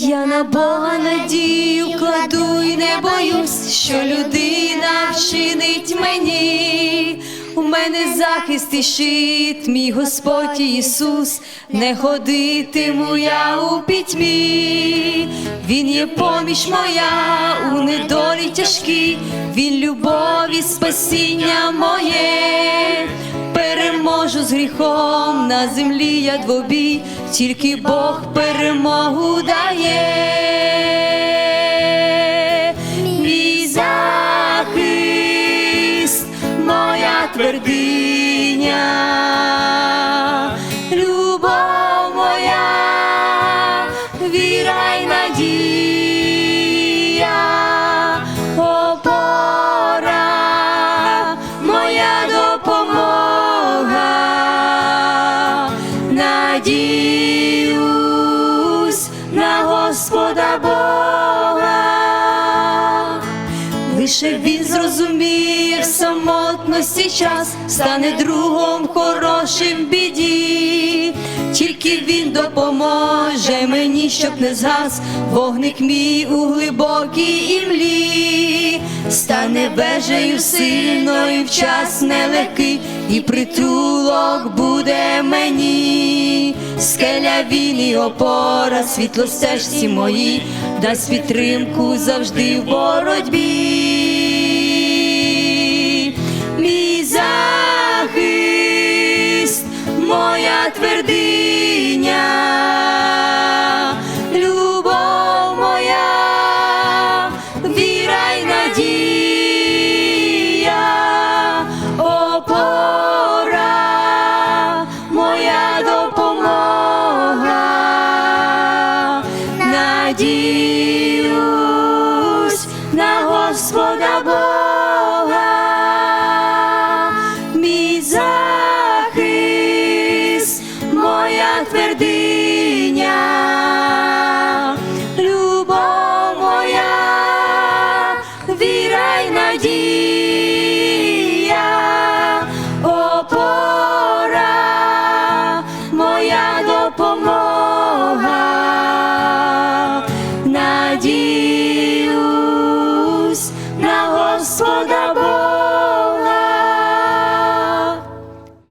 Я на Бога надію кладу і не боюсь, що людина вчинить мені. У мене захист і щит, мій Господь Ісус, не ходитиму я у пітьмі. Він є поміч моя у недолі тяжкій, він любові, спасіння моє з гріхом на землі я двобій, тільки Бог перемогу дає. Мій захист, моя твердиня, Лише він зрозуміє в самотності час, стане другом хорошим в біді, тільки він допоможе мені, щоб не згас вогник мій у глибокій імлі, стане вежею сильною в час нелегкий, і притулок буде мені, скеля він і опора, світло стежці мої, дасть підтримку завжди в боротьбі. Захист, моя твердиня, любов моя, віра й надія, опора, моя допомога, надіюсь на Господа Бога, надія, опора, моя допомога, надіюсь на Господа.